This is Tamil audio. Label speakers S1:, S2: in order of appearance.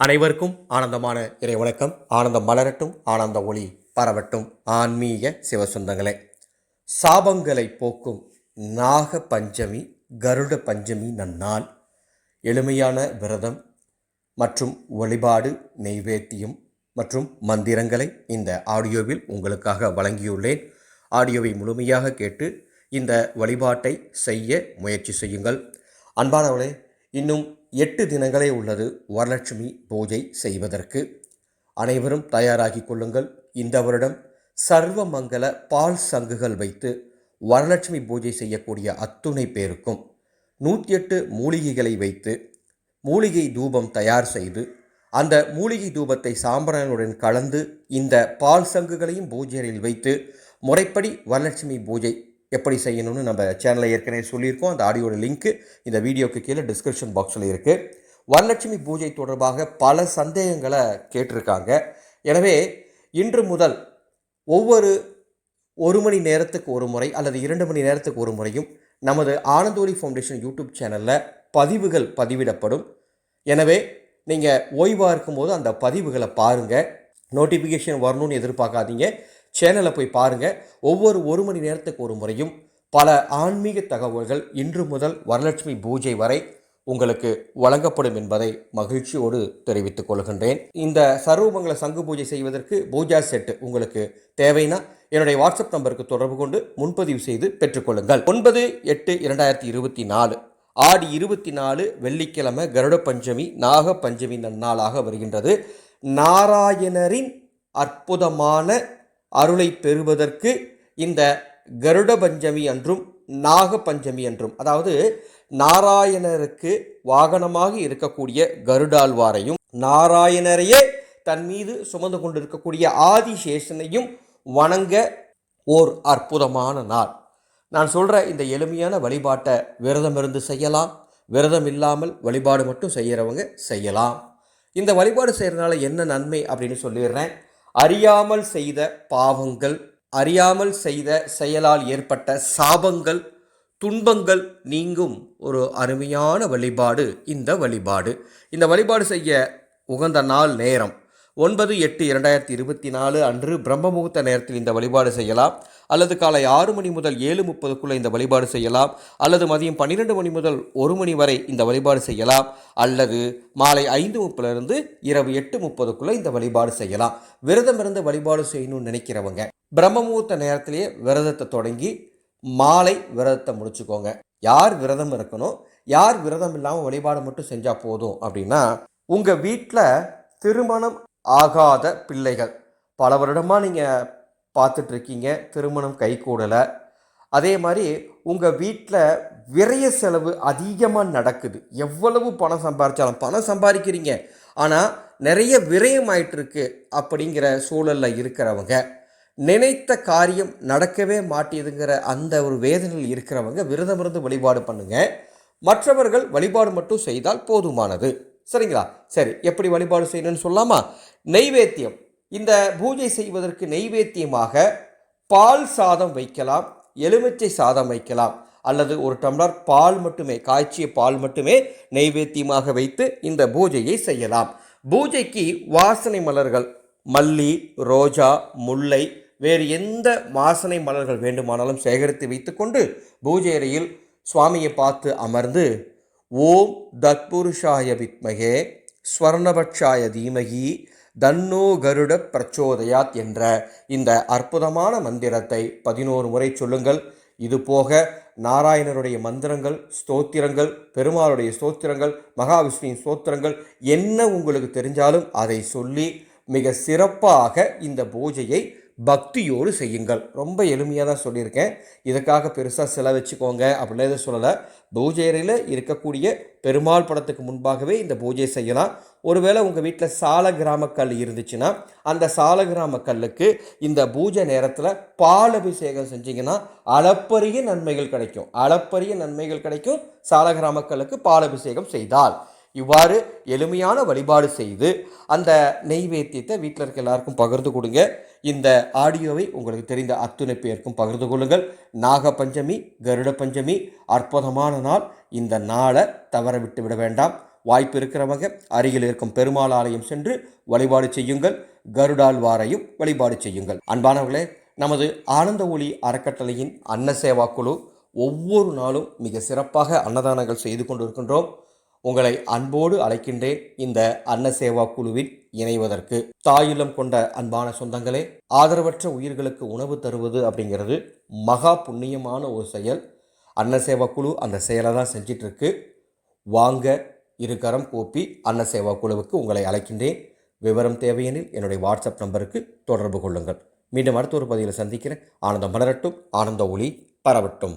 S1: அனைவருக்கும் ஆனந்தமான இறை வணக்கம் ஆனந்தம் மலரட்டும் ஆனந்த ஒளி பரவட்டும். ஆன்மீக சிவசுந்தங்களே சாபங்களை போக்கும் நாக பஞ்சமி கருட பஞ்சமி நன்னால் எளிமையான விரதம் மற்றும் வழிபாடு நெய்வேத்தியம் மற்றும் மந்திரங்களை இந்த ஆடியோவில் உங்களுக்காக வழங்கியுள்ளேன். ஆடியோவை முழுமையாக கேட்டு இந்த வழிபாட்டை செய்ய முயற்சி செய்யுங்கள். அன்பானவளே இன்னும் எட்டு தினங்களே உள்ளது வரலட்சுமி பூஜை செய்வதற்கு. அனைவரும் தயாராகி கொள்ளுங்கள். இந்த வருடம் சர்வமங்கல பால் சங்குகள் வைத்து வரலட்சுமி பூஜை செய்யக்கூடிய அத்துணை பேருக்கும் நூற்றி எட்டு மூலிகைகளை வைத்து மூலிகை தூபம் தயார் செய்து அந்த மூலிகை தூபத்தை சாம்பிராயனுடன் கலந்து இந்த பால் சங்குகளையும் பூஜையில் வைத்து முறைப்படி வரலட்சுமி பூஜை எப்படி செய்யணும்னு நம்ம சேனலில் ஏற்கனவே சொல்லியிருக்கோம். அந்த ஆடியோட லிங்க்கு இந்த வீடியோக்கு கீழே டிஸ்கிரிப்ஷன் பாக்ஸில் இருக்குது வரலட்சுமி பூஜை தொடர்பாக பல சந்தேகங்களை கேட்டிருக்காங்க. எனவே இன்று முதல் ஒவ்வொரு ஒரு மணி நேரத்துக்கு ஒரு முறை அல்லது இரண்டு மணி நேரத்துக்கு ஒரு முறையும் நமது ஆனந்தோலி ஃபவுண்டேஷன் யூடியூப் சேனலில் பதிவுகள் பதிவிடப்படும். எனவே நீங்கள் ஓய்வாக இருக்கும்போது அந்த பதிவுகளை பாருங்கள் நோட்டிஃபிகேஷன் வரணும்னு எதிர்பார்க்காதீங்க. சேனலை போய் பாருங்கள் ஒவ்வொரு ஒரு மணி நேரத்துக்கு ஒரு முறையும் பல ஆன்மீக தகவல்கள் இன்று முதல் வரலட்சுமி பூஜை வரை உங்களுக்கு வழங்கப்படும் என்பதை மகிழ்ச்சியோடு தெரிவித்துக் கொள்கின்றேன். இந்த சர்வமங்கல சங்கு பூஜை செய்வதற்கு பூஜா செட் உங்களுக்கு தேவைன்னா என்னுடைய வாட்ஸ்அப் நம்பருக்கு தொடர்பு கொண்டு முன்பதிவு செய்து பெற்றுக்கொள்ளுங்கள் ஒன்பது எட்டு இரண்டாயிரத்தி இருபத்தி நாலு. ஆடி இருபத்தி நாலு வெள்ளிக்கிழமை கருட பஞ்சமி நாக பஞ்சமி நன்னாளாக வருகின்றது. நாராயணரின் அற்புதமான அருளை பெறுவதற்கு இந்த கருட பஞ்சமி அன்றும் நாக பஞ்சமி என்றும் அதாவது நாராயணருக்கு வாகனமாக இருக்கக்கூடிய கருடாழ்வாரையும் நாராயணரையே தன் மீது சுமந்து கொண்டிருக்கக்கூடிய ஆதிசேஷனையும் வணங்க ஓர் அற்புதமான நாள். நான் சொல்கிற இந்த எளிமையான வழிபாட்டை விரதம் இருந்து செய்யலாம். விரதம் இல்லாமல் வழிபாடு மட்டும் செய்கிறவங்க செய்யலாம். இந்த வழிபாடு செய்கிறதுனால என்ன நன்மை அப்படின்னு சொல்லிடுறேன். அறியாமல் செய்த பாவங்கள் அறியாமல் செய்த செயலால் ஏற்பட்ட சாபங்கள் துன்பங்கள் நீங்கும் ஒரு அருமையான வழிபாடு இந்த வழிபாடு. இந்த வழிபாடு செய்ய உகந்த நாள் நேரம். ஒன்பது எட்டு இரண்டாயிரத்தி இருபத்தி நாலு அன்று பிரம்மமுகூர்த்த நேரத்தில் இந்த வழிபாடு செய்யலாம். அல்லது காலை ஆறு மணி முதல் ஏழு முப்பதுக்குள்ளே இந்த வழிபாடு செய்யலாம். அல்லது மதியம் பன்னிரெண்டு மணி முதல் ஒரு மணி வரை இந்த வழிபாடு செய்யலாம். அல்லது மாலை ஐந்து முப்பிலிருந்து இரவு எட்டு முப்பதுக்குள்ளே இந்த வழிபாடு செய்யலாம். விரதம் இருந்து வழிபாடு செய்யணும்னு நினைக்கிறவங்க பிரம்மமுகூர்த்த நேரத்திலேயே விரதத்தை தொடங்கி மாலை விரதத்தை முடிச்சுக்கோங்க. யார் விரதம் இருக்கணும் யார் விரதம் இல்லாமல் வழிபாடு மட்டும் செஞ்சால் போதும் அப்படின்னா உங்கள் வீட்டில் திருமணம் ஆகாத பிள்ளைகள். பல வருடமாக நீங்கள் பார்த்துட்ருக்கீங்க திருமணம் கைகூடலை. அதே மாதிரி உங்கள் வீட்டில் விரய செலவு அதிகமாக நடக்குது. எவ்வளவு பணம் சம்பாதிச்சாலும் பணம் சம்பாதிக்கிறீங்க ஆனால் நிறைய விரயம் ஆயிட்டிருக்கு அப்படிங்கிற சூழலில் இருக்கிறவங்க நினைத்த காரியம் நடக்கவே மாட்டேதுங்கிற அந்த ஒரு வேதனையில் இருக்கிறவங்க விரதம் இருந்து வழிபாடு பண்ணுங்கள் மற்றவர்கள் வழிபாடு மட்டும் செய்தால் போதுமானது. சரிங்களா? சரி எப்படி வழிபாடு செய்யணும்னு சொல்லாமா? நெய்வேத்தியம் இந்த பூஜை செய்வதற்கு நெய்வேத்தியமாக பால் சாதம் வைக்கலாம் எலுமிச்சை சாதம் வைக்கலாம் அல்லது ஒரு டம்ளர் பால் மட்டுமே காய்ச்சிய பால் மட்டுமே நெய்வேத்தியமாக வைத்து இந்த பூஜையை செய்யலாம். பூஜைக்கு வாசனை மலர்கள் மல்லி ரோஜா முல்லை வேறு எந்த வாசனை மலர்கள் வேண்டுமானாலும் சேகரித்து வைத்துக்கொண்டு பூஜை அறையில் சுவாமியை பார்த்து அமர்ந்து ஓம் தத்புருஷாய வித்மகே ஸ்வர்ணபட்சாய தீமகி தன்னோ கருட பிரச்சோதயாத் என்ற இந்த அற்புதமான மந்திரத்தை பதினோரு முறை சொல்லுங்கள். இது போக நாராயணருடைய மந்திரங்கள் ஸ்தோத்திரங்கள் பெருமாளுடைய ஸ்தோத்திரங்கள் மகாவிஷ்ணுவின் ஸ்தோத்திரங்கள் என்ன உங்களுக்கு தெரிஞ்சாலும் அதை சொல்லி மிக சிறப்பாக இந்த பூஜையை பக்தியோடு செய்யுங்கள். ரொம்ப எளிமையாக தான் சொல்லியிருக்கேன். இதுக்காக பெருசாக செலவச்சுக்கோங்க அப்படிலாம் எதுவும் சொல்லலை. பூஜை அறையில் இருக்கக்கூடிய பெருமாள் படத்துக்கு முன்பாகவே இந்த பூஜை செய்யலாம். ஒருவேளை உங்கள் வீட்டில் சால கிராம கல் இருந்துச்சுன்னா அந்த சால கிராம கல்லுக்கு இந்த பூஜை நேரத்தில் பால் அபிஷேகம் செஞ்சிங்கன்னா அளப்பரிய நன்மைகள் கிடைக்கும். அளப்பரிய நன்மைகள் கிடைக்கும். சால கிராம கல்லுக்கு பால் அபிஷேகம் செய்தால். இவ்வாறு எளிமையான வழிபாடு செய்து அந்த நெய்வேத்தியத்தை வீட்டில் இருக்க எல்லாருக்கும் பகிர்ந்து கொடுங்க. இந்த ஆடியோவை உங்களுக்கு தெரிந்த அத்துணை பேருக்கும் பகிர்ந்து கொள்ளுங்கள். நாக பஞ்சமி கருட பஞ்சமி அற்புதமான நாள். இந்த நாளை தவற விட்டு விட வேண்டாம். வாய்ப்பு இருக்கிறவங்க அருகில் இருக்கும் பெருமாள் ஆலயம் சென்று வழிபாடு செய்யுங்கள். கருடாழ்வாரையும் வழிபாடு செய்யுங்கள். அன்பானவர்களே நமது ஆனந்த ஒளி அறக்கட்டளையின் அன்ன சேவா குழு ஒவ்வொரு நாளும் மிக சிறப்பாக அன்னதானங்கள் செய்து கொண்டிருக்கின்றோம். உங்களை அன்போடு அழைக்கின்றேன் இந்த அன்ன சேவா குழுவில் இணைவதற்கு. தாயுள்ளம் கொண்ட அன்பான சொந்தங்களே ஆதரவற்ற உயிர்களுக்கு உணவு தருவது அப்படிங்கிறது மகா புண்ணியமான ஒரு செயல். அன்ன சேவா குழு அந்த செயலை தான் செஞ்சிட்ருக்கு. வாங்க இருகரம் கூப்பி அன்ன சேவா குழுவுக்கு உங்களை அழைக்கின்றேன். விவரம் தேவையெனில் என்னுடைய வாட்ஸ்அப் நம்பருக்கு தொடர்பு கொள்ளுங்கள். மீண்டும் அடுத்த ஒரு பதிவில் சந்திக்கிறேன். ஆனந்தம் மலரட்டும் ஆனந்த ஒளி பரவட்டும்.